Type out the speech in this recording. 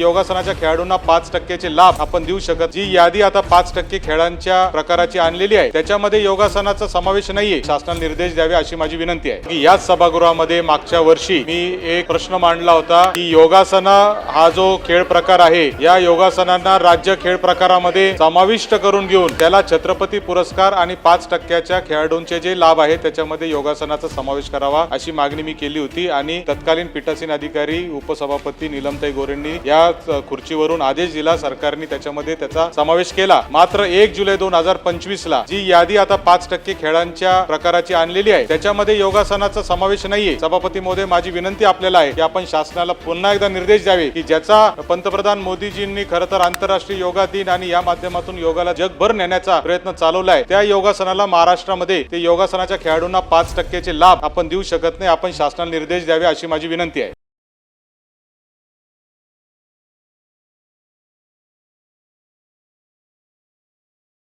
योगासनाच्या खेळाडूंना पाच टक्क्याचे लाभ आपण देऊ शकत. जी यादी आता पाच टक्के खेळांच्या प्रकाराची आणलेली आहे. त्याच्यामध्ये योगासनाचा समावेश नाहीये. शासनाला निर्देश द्यावे अशी माझी विनंती आहे. की याच सभागृहामध्ये मागच्या वर्षी मी एक प्रश्न मांडला होता की योगासना हा जो खेळ प्रकार आहे या योगासनांना राज्य खेळ प्रकारामध्ये समाविष्ट करून घेऊन त्याला छत्रपती पुरस्कार आणि पाच टक्क्याच्या खेळाडूंचे जे लाभ आहेत त्याच्यामध्ये योगासनाचा समावेश करावा अशी मागणी मी केली होती. आणि तत्कालीन पीठासीन अधिकारी उपसभापती निलमताई गोरेंनी या त्या खुर्चीवरून आदेश दिला सरकारने त्याच्यामध्ये त्याचा समावेश केला. मात्र एक जुलै दोन हजार पंचवीस ला जी यादी आता पाच टक्के खेळांच्या प्रकाराची आणलेली आहे त्याच्यामध्ये योगासनाचा समावेश नाहीये. सभापती महोदय माझी विनंती आपल्याला आहे की आपण शासनाला पुन्हा एकदा निर्देश द्यावे की ज्याचा पंतप्रधान मोदीजींनी खरं तर आंतरराष्ट्रीय योगा दिन आणि या माध्यमातून योगाला जगभर नेण्याचा प्रयत्न चालवलाय त्या योगासनाला महाराष्ट्रामध्ये ते योगासनाच्या खेळाडूंना पाच टक्क्याचे लाभ आपण देऊ शकत नाही. आपण शासनाला निर्देश द्यावे अशी माझी विनंती आहे.